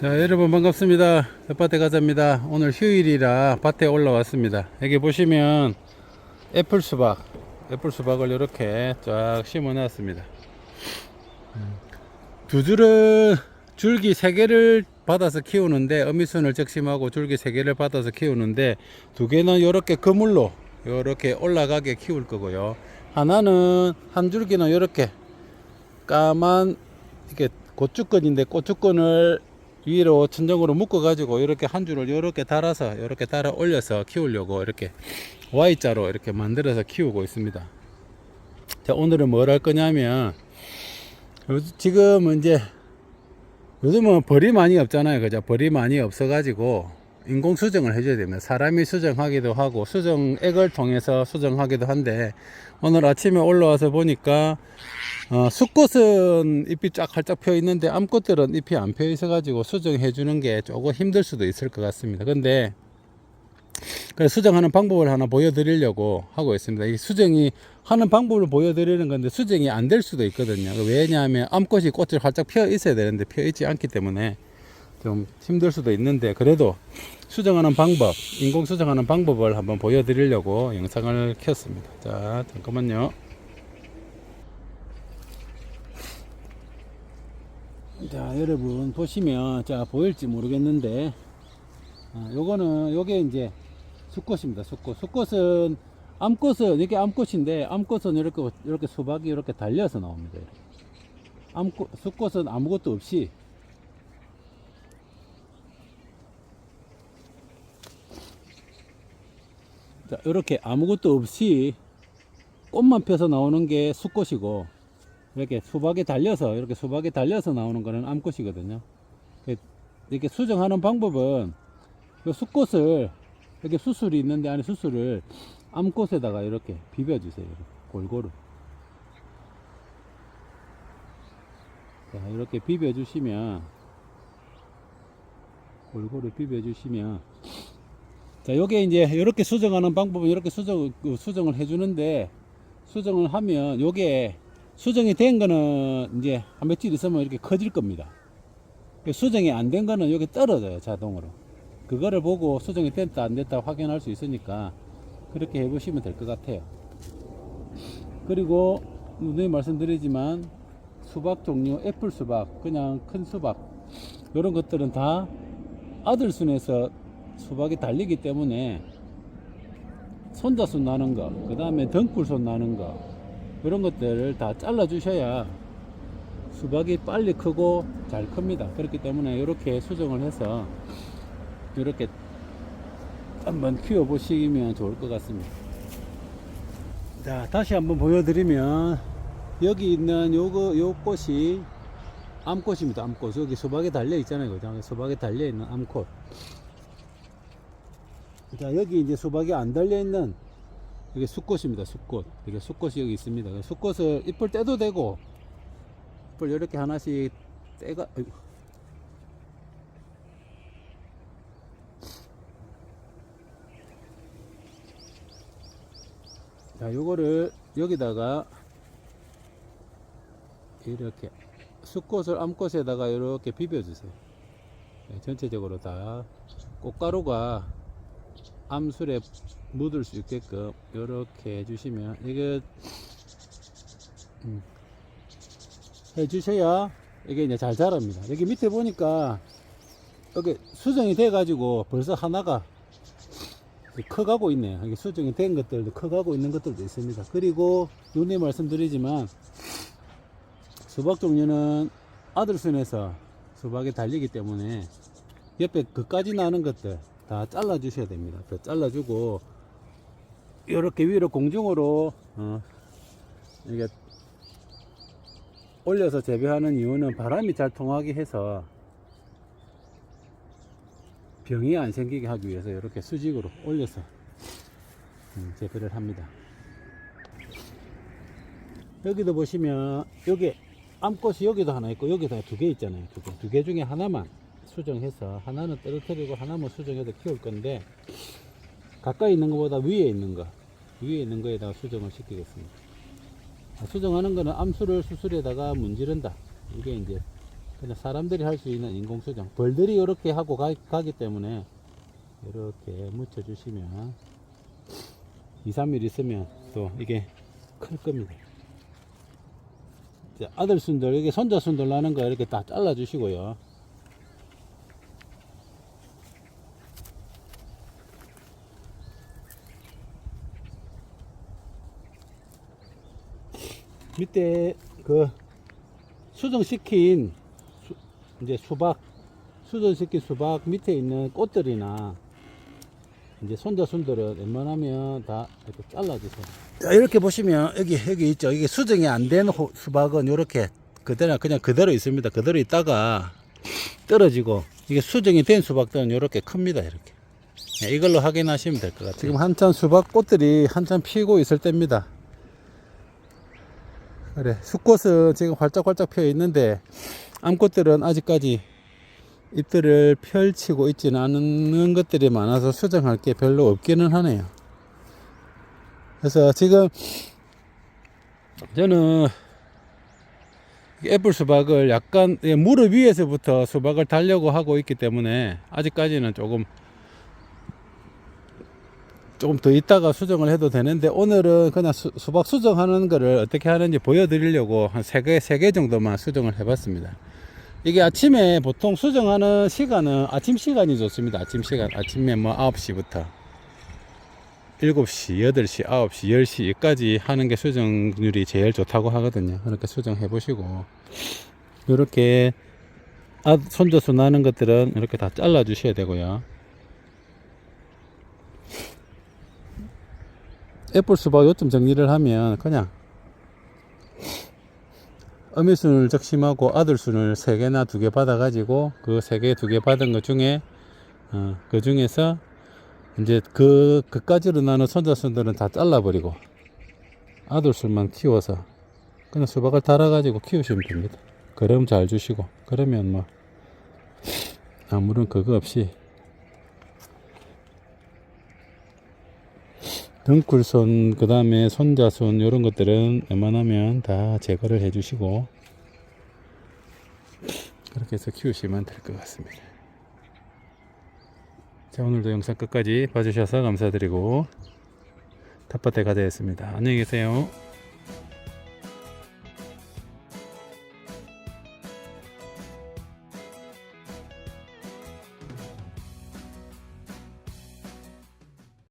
자 여러분 반갑습니다. 텃밭에 가자입니다. 오늘 휴일이라 밭에 올라왔습니다. 여기 보시면 애플 수박 애플 수박을 이렇게 쫙 심어 놨습니다. 두 줄은 줄기 세 개를 받아서 키우는데 어미순을 적심하고 줄기 세 개를 받아서 키우는데 두 개는 이렇게 그물로 이렇게 올라가게 키울 거고요. 하나는 한 줄기는 이렇게 까만 이게 고추건인데 고추건을 위로 천정으로 묶어 가지고 이렇게 한 줄을 이렇게 달아서 이렇게 달아 올려서 키우려고 이렇게 Y자로 이렇게 만들어서 키우고 있습니다. 자, 오늘은 뭘 할 거냐면 요- 지금 이제 요즘은 벌이 많이 없잖아요. 그죠? 벌이 많이 없어 가지고 인공 수정을 해줘야 됩니다. 사람이 수정하기도 하고 수정액을 통해서 수정하기도 한데 오늘 아침에 올라와서 보니까 어, 숫꽃은 잎이 쫙 활짝 펴 있는데 암꽃들은 잎이 안 펴 있어 가지고 수정해 주는 게 조금 힘들 수도 있을 것 같습니다. 근데 그래서 수정하는 방법을 하나 보여드리려고 하고 있습니다. 이 수정이 하는 방법을 보여드리는 건데 수정이 안 될 수도 있거든요. 왜냐하면 암꽃이 꽃을 활짝 펴 있어야 되는데 펴 있지 않기 때문에 좀 힘들 수도 있는데 그래도 수정하는 방법, 인공 수정하는 방법을 한번 보여드리려고 영상을 켰습니다. 자, 잠깐만요. 자, 여러분 보시면 자 보일지 모르겠는데 아, 요거는 요게 이제 수꽃입니다. 수꽃. 수꽃은 암꽃은 이게 암꽃인데 암꽃은 이렇게 이렇게 수박이 이렇게 달려서 나옵니다. 암꽃 수꽃은 아무것도 없이 자, 이렇게 아무것도 없이 꽃만 펴서 나오는 게 수꽃이고 이렇게 수박에 달려서 이렇게 수박에 달려서 나오는 거는 암꽃이거든요. 이렇게 수정하는 방법은 이 수꽃을 이렇게 수술이 있는데 안에 수술을 암꽃에다가 이렇게 비벼주세요. 골고루. 자, 이렇게 비벼주시면 골고루 비벼주시면 자, 요게 이제 이렇게 수정하는 방법은 이렇게 수정 그 수정을 해주는데 수정을 하면 요게 수정이 된 거는 이제 한 며칠 있으면 이렇게 커질 겁니다. 그 수정이 안 된 거는 여기 떨어져요 자동으로. 그거를 보고 수정이 됐다 안 됐다 확인할 수 있으니까 그렇게 해보시면 될 것 같아요. 그리고 늘 말씀드리지만 수박 종류 애플 수박 그냥 큰 수박 이런 것들은 다 아들 순에서 수박이 달리기 때문에 손자순 나는 거, 그 다음에 덩굴손 나는 거, 이런 것들을 다 잘라 주셔야 수박이 빨리 크고 잘 큽니다. 그렇기 때문에 이렇게 수정을 해서 이렇게 한번 키워 보시면 좋을 것 같습니다. 자, 다시 한번 보여드리면 여기 있는 요거 요 꽃이 암꽃입니다. 암꽃 여기 수박에 달려 있잖아요. 그죠? 수박에 달려 있는 암꽃. 자, 여기 이제 수박이 안 달려 있는 이게 숫꽃입니다. 숫꽃. 이게 숫꽃이 여기 있습니다. 숫꽃을 잎을 떼도 되고 잎을 이렇게 하나씩 떼가 아이고. 자, 요거를 여기다가 이렇게 숫꽃을 암꽃에다가 이렇게 비벼주세요. 네, 전체적으로 다 꽃가루가 암술에 묻을 수 있게끔 이렇게 해주시면 이게 음, 해주셔야 이게 이제 잘 자랍니다. 여기 밑에 보니까 여기 수정이 돼 가지고 벌써 하나가 커가고 있네요. 이게 수정이 된 것들도 커가고 있는 것들도 있습니다. 그리고 눈에 말씀드리지만 수박 종류는 아들순에서 수박이 달리기 때문에 옆에 그까지 나는 것들 다 잘라 주셔야 됩니다. 더 잘라주고 이렇게 위로 공중으로 어, 이게 올려서 재배하는 이유는 바람이 잘 통하게 해서 병이 안 생기게 하기 위해서 이렇게 수직으로 올려서 음, 재배를 합니다. 여기도 보시면 여기 암꽃이 여기도 하나 있고 여기도 두 개 있잖아요. 두 개. 두 개 중에 하나만 수정해서 하나는 떨어뜨리고 하나만 수정해서 키울 건데 가까이 있는 것보다 위에 있는 거 위에 있는 거에다가 수정을 시키겠습니다. 아, 수정하는 거는 암수를 수술에다가 문지른다. 이게 이제 그냥 사람들이 할 수 있는 인공 수정. 벌들이 이렇게 하고 가, 가기 때문에 이렇게 묻혀 주시면 2, 3일 있으면 또 이게 클 겁니다. 아들 순들, 이게 손자 순들 나는 거 이렇게 다 잘라 주시고요. 밑에 그 수정시킨 수, 이제 수박 수정시킨 수박 밑에 있는 꽃들이나 이제 손자 순들은 웬만하면 다 이렇게 잘라주세요. 자, 이렇게 보시면 여기 여기 있죠. 이게 수정이 안 된 수박은 이렇게 그대로 그냥 그대로 있습니다. 그대로 있다가 떨어지고 이게 수정이 된 수박들은 이렇게 큽니다. 이렇게 네, 이걸로 확인하시면 될 것 같아요. 지금 한참 수박 꽃들이 한참 피고 있을 때입니다. 그래 숫꽃은 지금 활짝활짝 펴 있는데 암꽃들은 아직까지 잎들을 펼치고 있지는 않는 것들이 많아서 수정할 게 별로 없기는 하네요. 그래서 지금 저는 애플 수박을 약간 예, 무릎 위에서부터 수박을 달려고 하고 있기 때문에 아직까지는 조금 조금 더 있다가 수정을 해도 되는데 오늘은 그냥 수, 수박 수정하는 거를 어떻게 하는지 보여드리려고 한 세 개, 세 개 정도만 수정을 해봤습니다. 이게 아침에 보통 수정하는 시간은 아침 시간이 좋습니다. 아침 시간. 아침에 뭐 9시부터 7시, 8시, 9시, 10시까지 하는 게 수정률이 제일 좋다고 하거든요. 그렇게 수정해 보시고 이렇게 아, 손져서 나는 것들은 이렇게 다 잘라 주셔야 되고요. 애플 수박 요점 정리를 하면 그냥 어미순을 적심하고 아들순을 세 개나 두 개 받아 가지고 그 세 개 두 개 받은 것 중에 어, 그 중에서 이제 그 그까지로 나는 손자순들은 다 잘라버리고 아들순만 키워서 그냥 수박을 달아 가지고 키우시면 됩니다. 그럼 잘 주시고 그러면 뭐 아무런 그거 없이 등굴손 그 다음에 손자손 이런 것들은 웬만하면 다 제거를 해 주시고 그렇게 해서 키우시면 될 것 같습니다. 자 오늘도 영상 끝까지 봐주셔서 감사드리고 텃밭에 가되었습니다. 안녕히 계세요